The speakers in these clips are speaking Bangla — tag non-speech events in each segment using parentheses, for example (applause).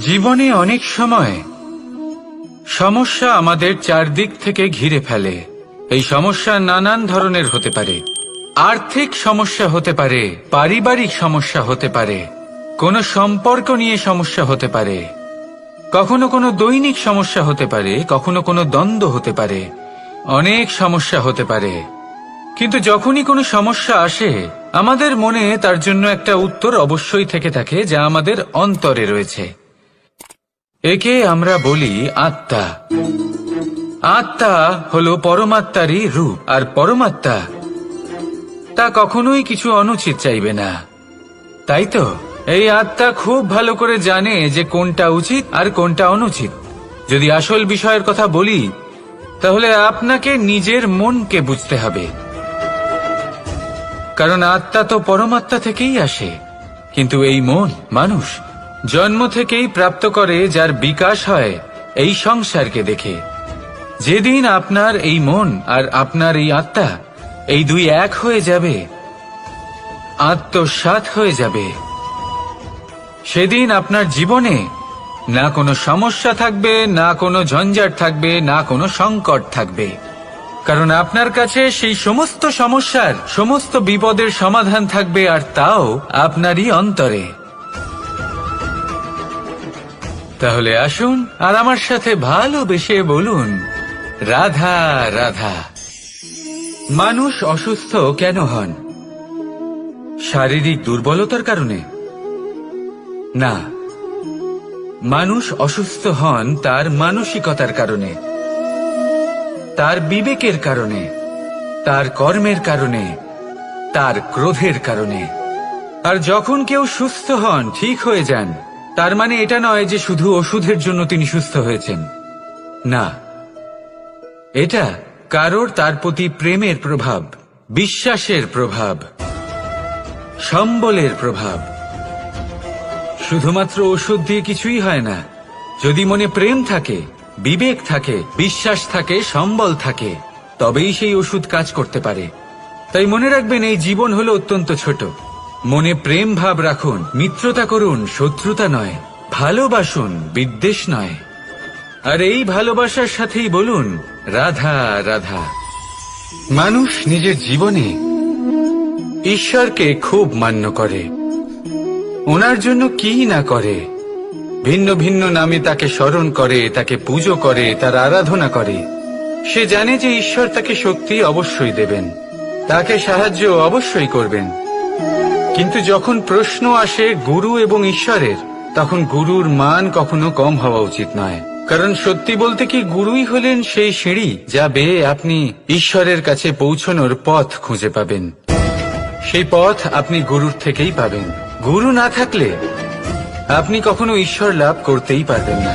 জীবনে অনেক সময় সমস্যা আমাদের চারদিক থেকে ঘিরে ফেলে। এই সমস্যা নানান ধরনের হতে পারে। আর্থিক সমস্যা হতে পারে, পারিবারিক সমস্যা হতে পারে, কোনো সম্পর্ক নিয়ে সমস্যা হতে পারে, কখনো কোনো দৈনিক সমস্যা হতে পারে, কখনো কোনো দ্বন্দ্ব হতে পারে, অনেক সমস্যা হতে পারে। কিন্তু যখনই কোনো সমস্যা আসে, আমাদের মনে তার জন্য একটা উত্তর অবশ্যই থেকে থাকে, যা আমাদের অন্তরে রয়েছে। একে আমরা বলি আত্মা। আত্মা হলো পরমাত্মারই রূপ, আর পরমাত্মা তা কখনোই কিছু অনুচিত চাইবে না। তাই তো? এই আত্মা খুব ভালো করে জানে যে কোনটা উচিত আর কোনটা অনুচিত। যদি আসল বিষয়ের কথা বলি, তাহলে আপনাকে নিজের মনকে বুঝতে হবে। কারণ আত্মা তো পরমাত্মা থেকেই আসে, কিন্তু এই মন মানুষ। জন্ম থেকেই প্রাপ্ত করে যার বিকাশ হয় এই সংসারকে দেখে। যেদিন আপনার এই মন আর আপনার এই আত্মা এই দুই এক হয়ে যাবে আত্মসাত হয়ে যাবে। সেদিন আপনার জীবনে না কোনো সমস্যা থাকবে, না কোনো ঝঞ্ঝাট থাকবে, না কোনো সংকট থাকবে। কারণ আপনার কাছে সেই সমস্ত সমস্যার, সমস্ত বিপদের সমাধান থাকবে আর তাও আপনারই অন্তরে। তাহলে আসুন আর আমার সাথে ভালোবেসে বলুন, রাধা রাধা। মানুষ অসুস্থ কেন হন? শারীরিক দুর্বলতার কারণে? না। মানুষ অসুস্থ হন তার মানসিকতার কারণে, তার বিবেকের কারণে, তার কর্মের কারণে, তার ক্রোধের কারণে। আর যখন কেউ সুস্থ হন, ঠিক হয়ে যান। তার মানে এটা নয় যে শুধু ওষুধের জন্য তিনি সুস্থ হয়েছেন। না। এটা কারোর তার প্রতি প্রেমের প্রভাব, বিশ্বাসের প্রভাব, সম্বলের প্রভাব। শুধুমাত্র ওষুধ দিয়ে কিছুই হয় না। যদি মনে প্রেম থাকে, বিবেক থাকে, বিশ্বাস থাকে, সম্বল থাকে, তবেই সেই ওষুধ কাজ করতে পারে। তাই মনে রাখবেন, এই জীবন হলো অত্যন্ত ছোট। মনে প্রেম ভাব রাখুন, মিত্রতা করুন, শত্রুতা নয়, ভালোবাসুন, বিদ্বেষ নয়। আর এই ভালোবাসার সাথেই বলুন, রাধা রাধা। মানুষ নিজের জীবনে ঈশ্বরকে খুব মান্য করে। ওনার জন্য কি না করে? ভিন্ন ভিন্ন নামে তাকে স্মরণ করে, তাকে পুজো করে, তার আরাধনা করে। সে জানে যে ঈশ্বর তাকে শক্তি অবশ্যই দেবেন। তাকে সাহায্য অবশ্যই করবেন। কিন্তু যখন প্রশ্ন আসে গুরু এবং ঈশ্বরের, তখন গুরুর মান কখনো কম হওয়া উচিত নয়। কারণ সত্যি বলতে কি গুরুই হলেন সেই সিঁড়ি যা বেয়ে আপনি ঈশ্বরের কাছে পৌঁছনোর পথ খুঁজে পাবেন। সেই পথ আপনি গুরুর থেকেই পাবেন। গুরু না থাকলে আপনি কখনো ঈশ্বর লাভ করতেই পারবেন না।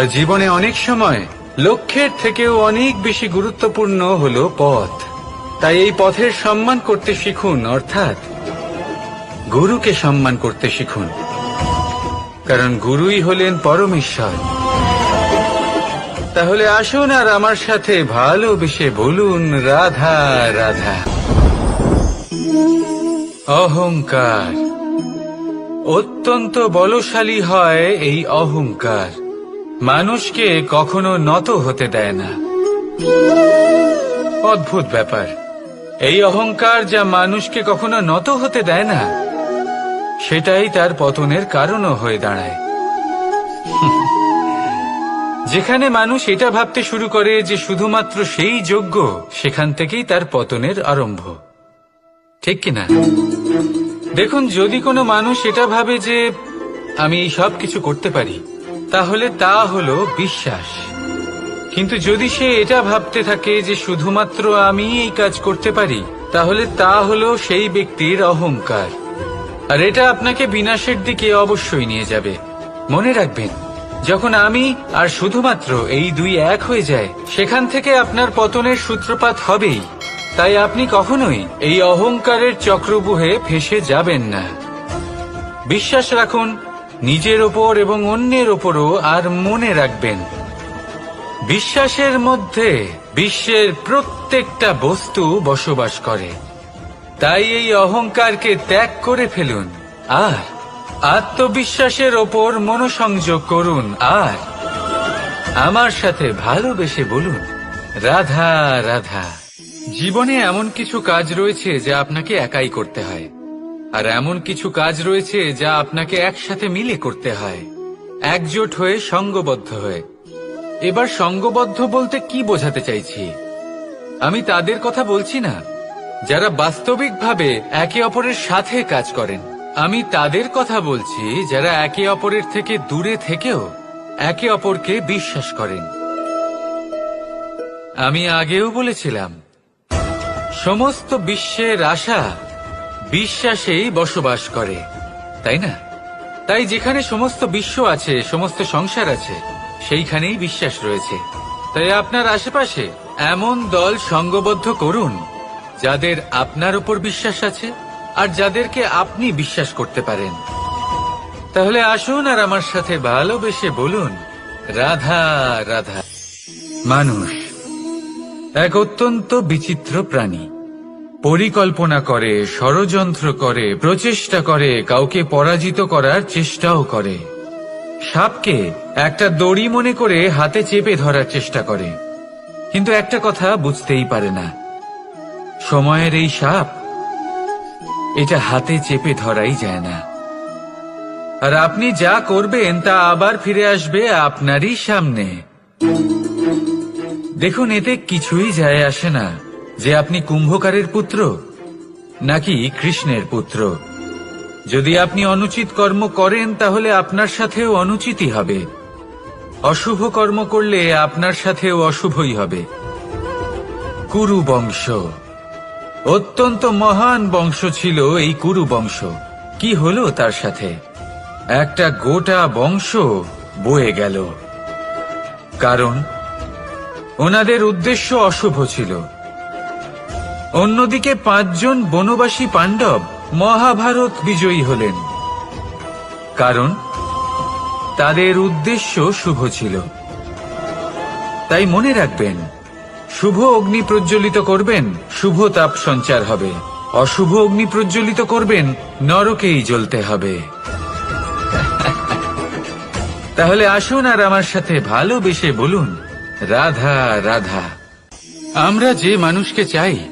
আর জীবনে অনেক সময় লক্ষ্যের থেকেও অনেক বেশি গুরুত্বপূর্ণ হলো পথ। তাই এই পথের সম্মান করতে শিখুন, অর্থাৎ গুরুকে সম্মান করতে শিখুন। কারণ গুরুই হলেন পরমেশ্বর। তাহলে আসুন আর আমার সাথে ভালোবেসে বলুন, রাধা রাধা। অহংকার। অত্যন্ত বলশালী হয় এই অহংকার। মানুষকে কখনো নত হতে দেয় না। অদ্ভুত ব্যাপার। এই অহংকার যা মানুষকে কখনো নত হতে দেয় না, সেটাই তার পতনের কারণও হয়ে দাঁড়ায়। যেখানে মানুষ এটা ভাবতে শুরু করে যে শুধুমাত্র সেই যোগ্য, সেখান থেকেই তার পতনের আরম্ভ। ঠিক কিনা দেখুন, যদি কোনো মানুষ এটা ভাবে যে আমি সব কিছু করতে পারি, তাহলে তা হলো বিশ্বাস। কিন্তু যদি সে এটা ভাবতে থাকে যে শুধুমাত্র আমি এই কাজ করতে পারি, তাহলে তা হলো সেই ব্যক্তির অহংকার। আর এটা আপনাকে বিনাশের দিকে অবশ্যই নিয়ে যাবে। মনে রাখবেন, যখন আমি আর শুধুমাত্র এই দুই এক হয়ে যায়, সেখান থেকে আপনার পতনের সূত্রপাত হবেই। তাই আপনি কখনোই এই অহংকারের চক্রবুহে ফেসে যাবেন না। বিশ্বাস রাখুন, নিজের ওপর এবং অন্যের ওপরও আর মনে রাখবেন। বিশ্বাসের মধ্যে বিশ্বের প্রত্যেকটা বস্তু বসবাস করে। তাই এই অহংকারকে ত্যাগ করে ফেলুন, আর আত্মবিশ্বাসের ওপর মনোসংযোগ করুন, আর আমার সাথে ভালোবেসে বলুন, রাধা রাধা, জীবনে এমন কিছু কাজ রয়েছে যা আপনাকে একাই করতে হয়, আর এমন কিছু কাজ রয়েছে যা আপনাকে একসাথে মিলে করতে হয়, একজোট হয়ে সঙ্গবদ্ধ হয়ে। এবার সঙ্গবদ্ধ বলতে কি বোঝাতে চাইছি? আমি তাদের কথা বলছি না। যারা বাস্তবিকভাবে একে অপরের সাথে কাজ করেন, আমি তাদের কথা বলছি যারা একে অপরের থেকে দূরে থেকেও একে অপরকে বিশ্বাস করেন। আমি আগেও বলেছিলাম, সমস্ত বিশ্বের আশা বিশ্বাসেই বসবাস করে, তাই না? তাই যেখানে সমস্ত বিশ্ব আছে, সমস্ত সংসার আছে সেইখানেই বিশ্বাস রয়েছে। তাই আপনার আশেপাশে এমন দল সঙ্গবদ্ধ করুন, যাদের আপনার উপর বিশ্বাস আছে আর যাদেরকে আপনি বিশ্বাস করতে পারেন। তাহলে আসুন আর আমার সাথে ভালোবেসে বলুন, রাধা রাধা। মানুষ, এক অত্যন্ত বিচিত্র প্রাণী। পরিকল্পনা করে, ষড়যন্ত্র করে, প্রচেষ্টা করে, কাউকে পরাজিত করার চেষ্টাও করে। সাপকে একটা দড়ি মনে করে হাতে চেপে ধরার চেষ্টা করে। কিন্তু একটা কথা বুঝতেই পারে না। সময়ের এই সাপ এটা হাতে চেপে ধরাই যায় না। আর আপনি যা করবেন তা আবার ফিরে আসবে আপনারই সামনে। দেখুন, এতে কিছুই যায় আসে না যে আপনি কুম্ভকারের পুত্র নাকি কৃষ্ণের পুত্র। যদি আপনি অনুচিত কর্ম করেন, তাহলে আপনার সাথেও অনুচিতই হবে। অশুভ কর্ম করলে আপনার সাথেও অশুভই হবে। কুরু বংশ। অত্যন্ত মহান বংশ ছিল এই কুরু বংশ। কি হলো তার সাথে? একটা গোটা বংশ বয়ে গেল। কারণ, ওনাদের উদ্দেশ্য অশুভ ছিল। অন্যদিকে পাঁচজন বনবাসী পাণ্ডব মহাভারত বিজয়ী হলেন। কারণ তাদের উদ্দেশ্য শুভ ছিল। তাই মনে রাখবেন, শুভ অগ্নি প্রজ্বলিত করবেন, শুভ তাপ সঞ্চার হবে। অশুভ অগ্নি প্রজ্বলিত করবেন, নরকেই জ্বলতে হবে। (laughs) তাহলে আসুন আর আমার সাথে ভালোবেসে বলুন, রাধা রাধা। আমরা যে মানুষকে চাই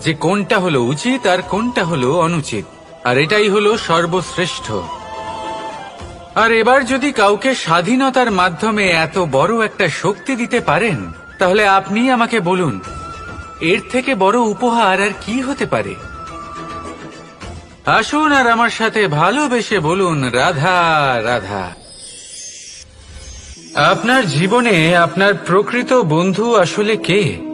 যে কোনটা হলো উচিত আর কোনটা হলো অনুচিত। আর এটাই হলো সর্বশ্রেষ্ঠ। আর এবার যদি কাউকে স্বাধীনতার মাধ্যমে এত বড় একটা শক্তি দিতে পারেন, তাহলে আপনি আমাকে বলুন, এর থেকে বড় উপহার আর কি হতে পারে? আসুন আর আমার সাথে ভালোবেসে বলুন, রাধা রাধা। আপনার জীবনে আপনার প্রকৃত বন্ধু আসলে কে?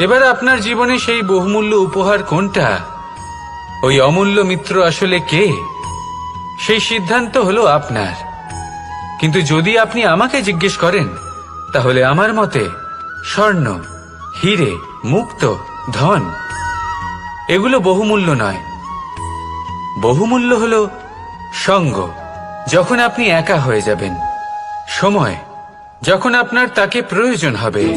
এবার আপনার জীবনে সেই বহুমূল্য উপহার কোনটা? ওই অমূল্য মিত্র আসলে কে? সেই সিদ্ধান্ত হলো আপনার। কিন্তু যদি আপনি আমাকে জিজ্ঞেস করেন, তাহলে আমার মতে স্বর্ণ, হিরে, মুক্ত, ধন, এগুলো বহুমূল্য নয়। বহুমূল্য হল সঙ্গ, যখন আপনি একা হয়ে যাবেন। সময়, যখন আপনার তাকে প্রয়োজন হবে।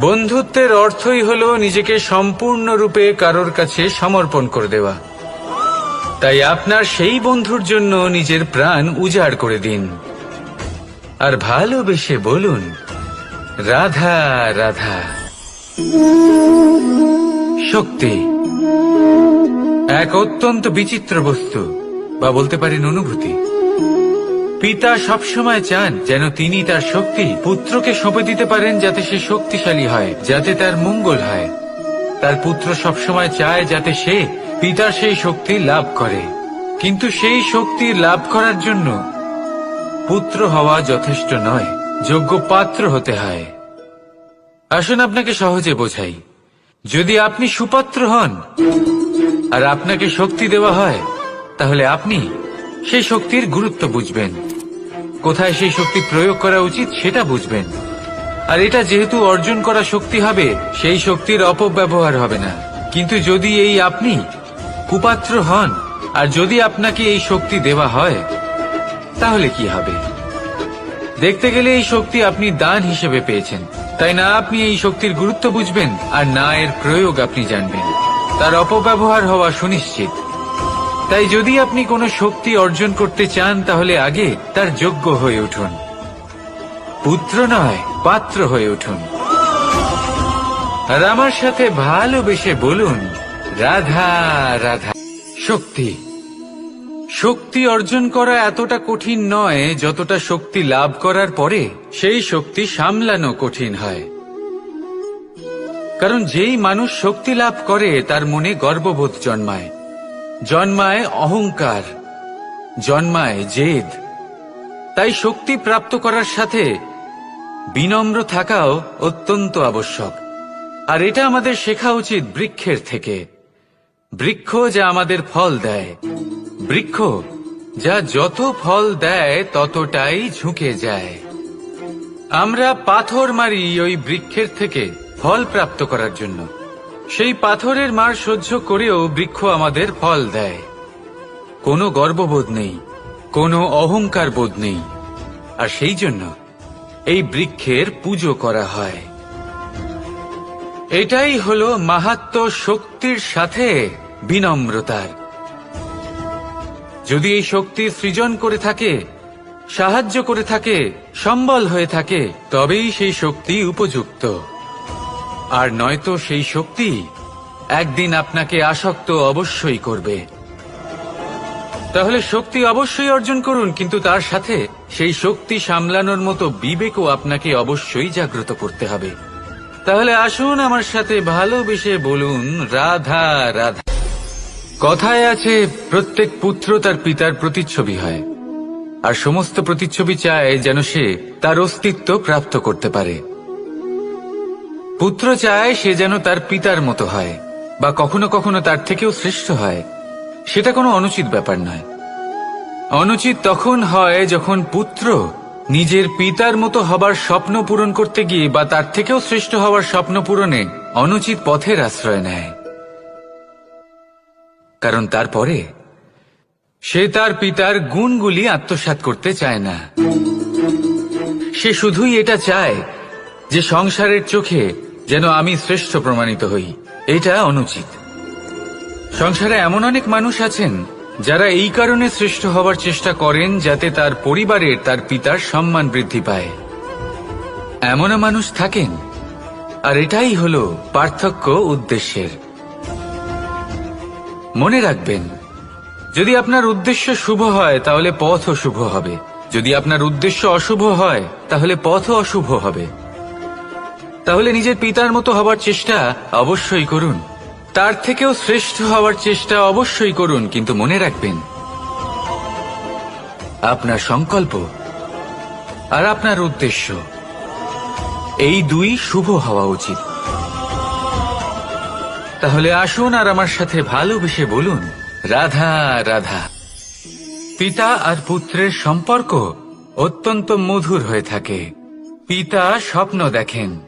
বন্ধুত্বের অর্থই হল নিজেকে সম্পূর্ণরূপে কারোর কাছে সমর্পণ করে দেওয়া। তাই আপনার সেই বন্ধুর জন্য নিজের প্রাণ উজাড় করে দিন। আর ভালোবেসে বলুন, রাধা রাধা। শক্তি। এক অত্যন্ত বিচিত্র বস্তু, বা বলতে পারেন অনুভূতি। পিতা সবসময় চান যেন তিনি তার শক্তি পুত্রকে সঁপে দিতে পারেন যাতে সে শক্তিশালী হয়, যাতে তার মঙ্গল হয়। তার পুত্র সবসময় চায় যাতে সে পিতার সেই শক্তি লাভ করে। কিন্তু সেই শক্তি লাভ করার জন্য পুত্র হওয়া যথেষ্ট নয়, যোগ্য পাত্র হতে হয়। আসুন আপনাকে সহজে বোঝাই। যদি আপনি সুপাত্র হন আর আপনাকে শক্তি দেওয়া হয়, তাহলে আপনি সেই শক্তির গুরুত্ব বুঝবেন। কোথায় সেই শক্তি প্রয়োগ করা উচিত সেটা বুঝবেন। আর এটা যেহেতু অর্জন করা শক্তি হবে, সেই শক্তির অপব্যবহার হবে না। কিন্তু যদি এই আপনি কুপাত্র হন, আর যদি আপনাকে এই শক্তি দেওয়া হয়, তাহলে কি হবে? দেখতে গেলে এই শক্তি আপনি দান হিসেবে পেয়েছেন। তাই না আপনি এই শক্তির গুরুত্ব বুঝবেন, আর না এর প্রয়োগ আপনি জানবেন। তার অপব্যবহার হওয়া সুনিশ্চিত। তাই যদি আপনি কোনো শক্তি অর্জন করতে চান, তাহলে আগে তার যোগ্য হয়ে উঠুন। পুত্র নয়, পাত্র হয়ে উঠুন। আর আমার সাথে ভালোবেসে বলুন, রাধা রাধা। শক্তি। শক্তি অর্জন করা এতটা কঠিন নয়, যতটা শক্তি লাভ করার পরে সেই শক্তি সামলানো কঠিন হয়। কারণ যেই মানুষ শক্তি লাভ করে, তার মনে গর্ববোধ জন্মায়। জন্মায় অহংকার, জন্মায় জেদ। তাই শক্তি প্রাপ্ত করার সাথে বিনম্র থাকাও অত্যন্ত আবশ্যক। আর এটা আমাদের শেখা উচিত বৃক্ষের থেকে। বৃক্ষ যা আমাদের ফল দেয়। বৃক্ষ যা যত ফল দেয়, ততটাই ঝুঁকে যায়। আমরা পাথর মারি ওই বৃক্ষের থেকে ফল প্রাপ্ত করার জন্য। সেই পাথরের মার সহ্য করেও বৃক্ষ আমাদের ফল দেয়। কোনো গর্ববোধ নেই, কোনো অহংকার বোধ নেই। আর সেই জন্য এই বৃক্ষের পুজো করা হয়। এটাই হলো মাহাত্ম শক্তির সাথে বিনম্রতার। যদি এই শক্তি সৃজন করে থাকে, সাহায্য করে থাকে, সম্বল হয়ে থাকে, তবেই সেই শক্তি উপযুক্ত। আর নয়তো সেই শক্তি একদিন আপনাকে আসক্ত অবশ্যই করবে। তাহলে শক্তি অবশ্যই অর্জন করুন, কিন্তু তার সাথে সেই শক্তি সামলানোর মতো বিবেকও আপনাকে অবশ্যই জাগ্রত করতে হবে। তাহলে আসুন আমার সাথে ভালোবেসে বলুন, রাধা রাধা। কথায় আছে, প্রত্যেক পুত্র তার পিতার প্রতিচ্ছবি হয়। আর সমস্ত প্রতিচ্ছবি চায় যেন সে তার অস্তিত্ব প্রাপ্ত করতে পারে। পুত্র চায় সে যেন তার পিতার মতো হয়, বা কখনো কখনো তার থেকেও শ্রেষ্ঠ হয়। সেটা কোনো অনুচিত ব্যাপার নয়। অনুচিত তখন হয় যখন পুত্র নিজের পিতার মতো হবার স্বপ্ন পূরণ করতে গিয়ে বা তার থেকেও শ্রেষ্ঠ হওয়ার স্বপ্ন পূরণে অনুচিত পথের আশ্রয় নেয়। কারণ তারপরে সে তার পিতার গুণগুলি আত্মসাৎ করতে চায় না। সে শুধুই এটা চায় যে সংসারের চোখে যেন আমি শ্রেষ্ঠ প্রমাণিত হই। এটা অনুচিত। সংসারে এমন অনেক মানুষ আছেন, যারা এই কারণে শ্রেষ্ঠ হবার চেষ্টা করেন যাতে তার পরিবারের, তার পিতার সম্মান বৃদ্ধি পায়। এমনও মানুষ থাকেন, আর এটাই হল পার্থক্য উদ্দেশ্যের। মনে রাখবেন, যদি আপনার উদ্দেশ্য শুভ হয়, তাহলে পথও শুভ হবে। যদি আপনার উদ্দেশ্য অশুভ হয়, তাহলে পথও অশুভ হবে। তাহলে নিজের পিতার মতো হবার চেষ্টা অবশ্যই করুন। তার থেকেও শ্রেষ্ঠ হওয়ার চেষ্টা অবশ্যই করুন, কিন্তু মনে রাখবেন, আপনার সংকল্প আর আপনার উদ্দেশ্য, এই দুই শুভ হওয়া উচিত। তাহলে আসুন আর আমার সাথে ভালোবেসে বলুন, রাধা রাধা। পিতা আর পুত্রের সম্পর্ক অত্যন্ত মধুর হয়ে থাকে। পিতা স্বপ্ন দেখেন।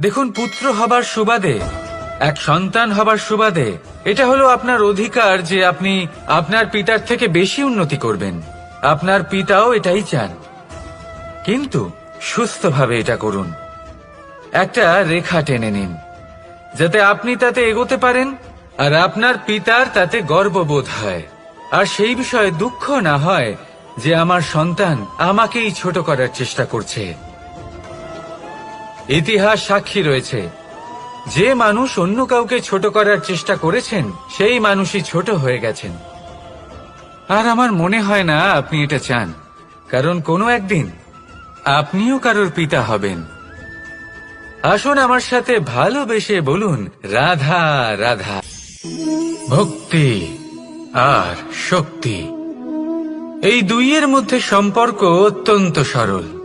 দেখুন, পুত্র হবার সুবাদে, এক সন্তান হবার সুবাদে, এটা হলো আপনার অধিকার যে আপনি আপনার পিতার থেকে বেশি উন্নতি করবেন। আপনার পিতাও এটাই চান। কিন্তু সুস্থভাবে এটা করুন। একটা রেখা টেনে নিন, যাতে আপনি তাতে এগোতে পারেন আর আপনার পিতার তাতে গর্ববোধ হয়। আর সেই বিষয়ে দুঃখ না হয় যে আমার সন্তান আমাকেই ছোট করার চেষ্টা করছে। ইতিহাস সাক্ষী রয়েছে। যে মানুষ অন্য কাউকে ছোট করার চেষ্টা করেছেন, সেই মানুষই ছোট হয়ে গেছেন। আর আমার মনে হয় না আপনি এটা চান, কারণ কোনো একদিন আপনিও কারোর পিতা হবেন। আসুন আমার সাথে ভালোবেসে বলুন, রাধা রাধা। ভক্তি আর শক্তি। এই দুইয়ের মধ্যে সম্পর্ক অত্যন্ত সরল।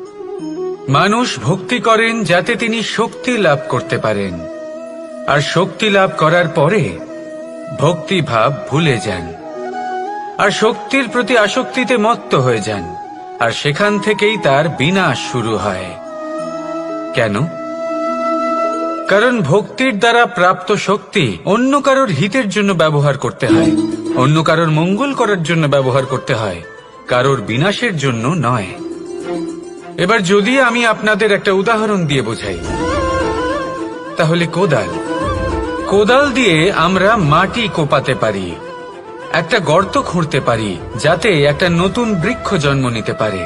মানুষ ভক্তি করেন যাতে তিনি শক্তি লাভ করতে পারেন। আর শক্তি লাভ করার পরে ভক্তি ভাব ভুলে যান। আর শক্তির প্রতি আসক্তিতে মত্ত হয়ে যান। আর সেখান থেকেই তার বিনাশ শুরু হয়। কেন? কারণ ভক্তির দ্বারা প্রাপ্ত শক্তি অন্য কারোর হিতের জন্য ব্যবহার করতে হয়। অন্য কারোর মঙ্গল করার জন্য ব্যবহার করতে হয়। কারোর বিনাশের জন্য নয়। এবার যদি আমি আপনাদের একটা উদাহরণ দিয়ে বোঝাই, তাহলে কোদাল। কোদাল দিয়ে আমরা মাটি কোপাতে পারি, একটা গর্ত খুঁড়তে পারি, যাতে একটা নতুন বৃক্ষ জন্ম নিতে পারে।